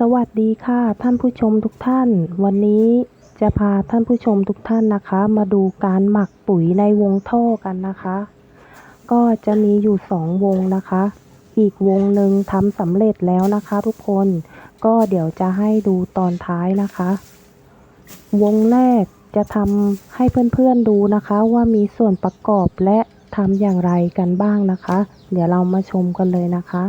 สวัสดีค่ะท่านผู้ชมทุกท่าน วันนี้จะพาท่านผู้ชมทุกท่านนะคะ มาดูการหมักปุ๋ยในวงท่อกันนะคะ ก็จะมีอยู่สองวงนะคะ อีกวงหนึ่งทำสำเร็จแล้วนะคะ ทุกคนก็เดี๋ยวจะให้ดูตอนท้ายนะคะ วงแรกจะทำให้เพื่อนๆดูนะคะว่ามีส่วนประกอบและทำอย่างไรกันบ้างนะคะ เดี๋ยวเรามาชมกันเลยนะคะ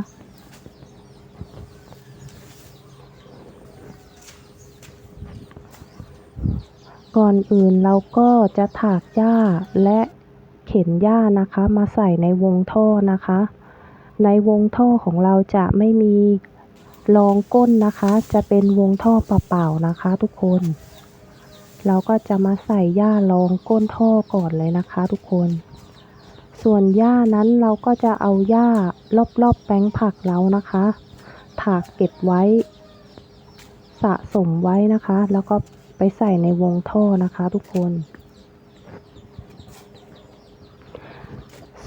ก่อนอื่นเราก็จะถากหญ้าและเข็นหญ้านะคะ มาใส่ในวงท่อนะคะ ในวงท่อของเราจะไม่มีรองก้นนะคะ จะเป็นวงท่อเปล่าๆนะคะ ทุกคน เราก็จะมาใส่หญ้ารองก้นท่อก่อนเลยนะคะ ทุกคน ส่วนหญ้านั้นเราก็จะเอาหญ้ารอบๆแปลงผักเรานะคะ ถากเก็บไว้ สะสมไว้นะคะ แล้วก็ ไปใส่ในวงท่อนะคะทุกคน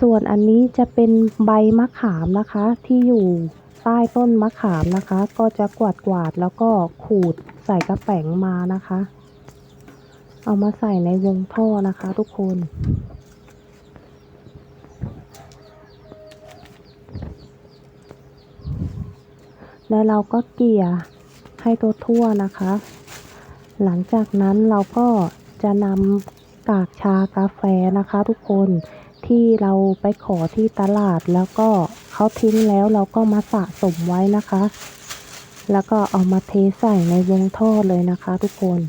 ส่วนอันนี้จะเป็นใบมะขามนะคะ ที่อยู่ใต้ต้นมะขามนะคะ ก็จะกวาดกวาดๆแล้วก็ขูดใส่กระแป๋งมานะคะ เอามาใส่ในวงท่อนะคะ ทุกคนแล้วเราก็เกลี่ยให้ตัวทั่วนะคะ หลังจากนั้นเราก็จะนำกากชากาแฟนะคะ ทุกคนที่เราไปขอที่ตลาดแล้วก็เขาทิ้งแล้วเราก็มาสะสมไว้นะคะ แล้วก็เอามาเทใส่ในวงท่อเลยนะคะ ทุกคน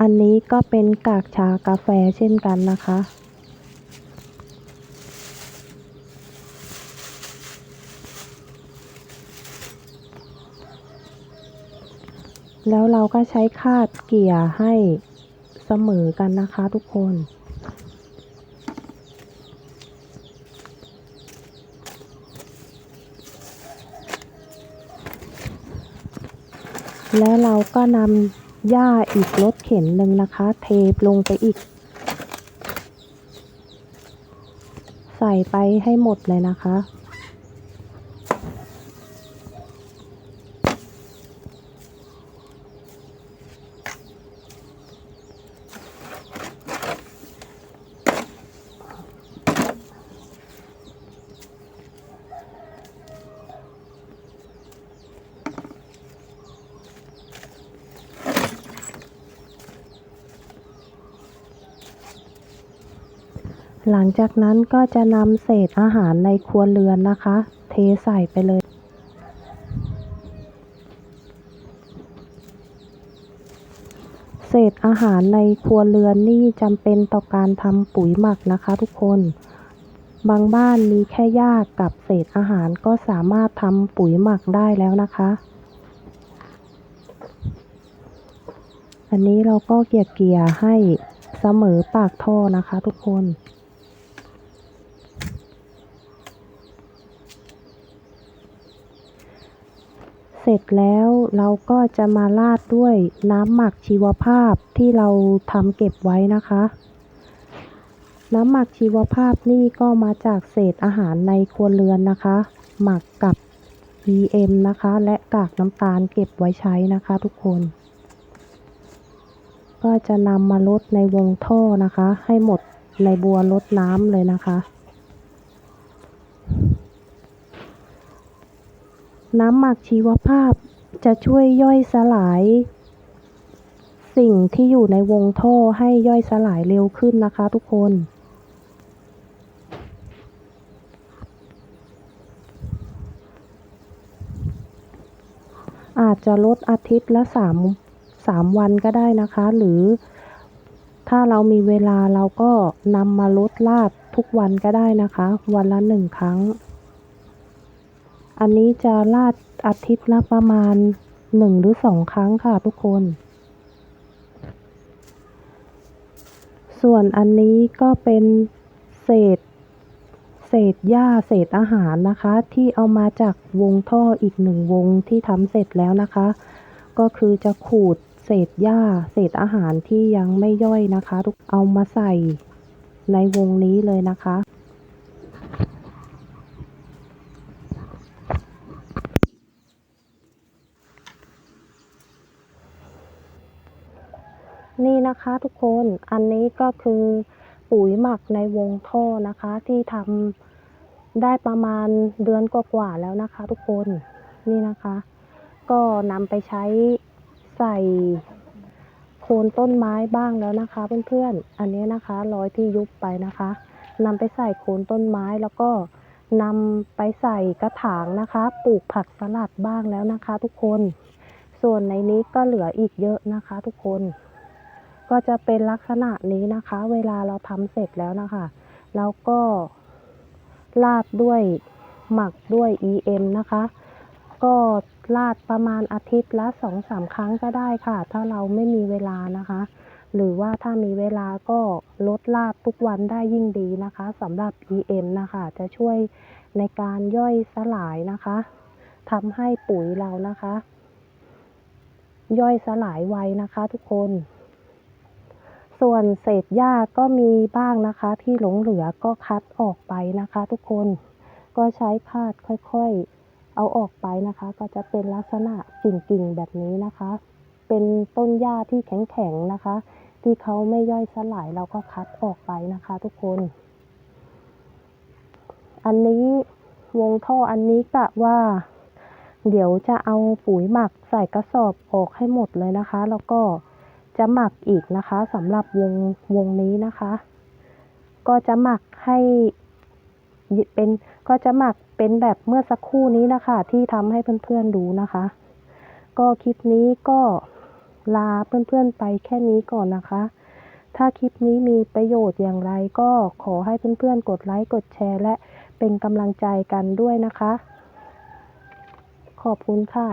อันนี้ก็เป็นกากชากาแฟเช่นกันนะคะ แล้วเราก็ใช้คาดเกี่ยให้เสมอกันนะคะทุกคน แล้วเราก็นำหญ้าอีกรถเข็นหนึ่งนะคะ เทลงไปอีก ใส่ไปให้หมดเลยนะคะ หลังจากนั้นก็จะนำเศษอาหารในครัวเรือนนะคะ เทใส่ไปเลย เศษอาหารในครัวเรือนนี่จำเป็นต่อการทำปุ๋ยหมักนะคะทุกคน บางบ้านมีแค่หญ้ากับเศษอาหารก็สามารถทำปุ๋ยหมักได้แล้วนะคะ อันนี้เราก็เกี่ยเกี่ยให้เสมอปากท่อนะคะทุกคน ร็จแล้วเราก็จะมาราดด้วยน้ำหมักชีวภาพที่เราทำเก็บไว้นะคะ น้ำหมักชีวภาพนี่ก็มาจากเศษอาหารในครัวเรือนนะคะ หมักกับ PM นะคะ และกากน้ำตาลเก็บไว้ใช้นะคะทุกคน ก็จะนำมาลดในวงท่อนะคะ ให้หมดในบัวลดน้ำเลยนะคะ น้ำหมักชีวภาพจะช่วยย่อยสลาย สิ่งที่อยู่ในวงท่อให้ย่อยสลายเร็วขึ้นนะคะทุกคน อาจจะลดอาทิตย์ละสามสามวันก็ได้นะคะ หรือถ้าเรามีเวลาเราก็นำมาลดลาดทุกวันก็ได้นะคะ วันละหนึ่งครั้ง อันนี้จะลาดอาทิตย์ละประมาณหนึ่งหรือสองครั้งค่ะทุกคน ส่วนอันนี้ก็เป็นเศษ เศษหญ้าเศษอาหารนะคะ ที่เอามาจากวงท่ออีกหนึ่งวงที่ทำเสร็จแล้วนะคะ ก็คือจะขูดเศษหญ้าเศษอาหารที่ยังไม่ย่อยนะคะทุกเอามาใส่ในวงนี้เลยนะคะ นะคะทุกคนอันนี้ก็คือปุ๋ยหมักในวงท่อนะคะ ที่ทำได้ประมาณเดือนกว่าๆแล้วนะคะ ทุกคนนี่นะคะ ก็นำไปใช้ใส่โคนต้นไม้บ้างแล้วนะคะ เพื่อนๆอันนี้นะคะรอยที่ยุบไปนะคะนำไปใส่โคนต้นไม้แล้วก็นำไปใส่กระถางนะคะ ปลูกผักสลัดบ้างแล้วนะคะ ทุกคน ส่วนในนี้ก็เหลืออีกเยอะนะคะ ทุกคน ก็จะเป็นลักษณะนี้นะคะ เวลาเราทำเสร็จแล้วนะคะเราก็ราดด้วยหมักด้วย EM นะคะ ก็ราดประมาณอาทิตย์ละสองสามครั้งก็ได้ค่ะ ถ้าเราไม่มีเวลานะคะ หรือว่าถ้ามีเวลาก็ลดราดทุกวันได้ยิ่งดีนะคะสำหรับ EM นะคะ จะช่วยในการย่อยสลายนะคะทำให้ปุ๋ยเรานะคะ ย่อยสลายไวนะคะทุกคน ส่วนเศษหญ้าก็มีบ้างนะคะ ที่หลงเหลือก็คัดออกไปนะคะ ทุกคนก็ใช้พาดค่อยๆ เอาออกไปนะคะ ก็จะเป็นลักษณะกิ่งๆแบบนี้นะคะ เป็นต้นหญ้าที่แข็งๆนะคะ ที่เขาไม่ย่อยสลายเราก็คัดออกไปนะคะ ทุกคน อันนี้วงท่ออันนี้กะว่า เดี๋ยวจะเอาปุ๋ยหมักใส่กระสอบออกให้หมดเลยนะคะ แล้วก็ จะหมักอีกนะคะสำหรับวงวงนี้นะคะ ก็จะหมักให้เป็นก็จะหมักเป็นแบบเมื่อสักครู่นี้นะคะ ที่ทำให้เพื่อนๆดูนะคะ ก็คลิปนี้ก็ลาเพื่อนๆไปแค่นี้ก่อนนะคะ ถ้าคลิปนี้มีประโยชน์อย่างไรก็ขอให้เพื่อนๆกดไลค์กดแชร์ และเป็นกำลังใจกันด้วยนะคะ ขอบคุณค่ะ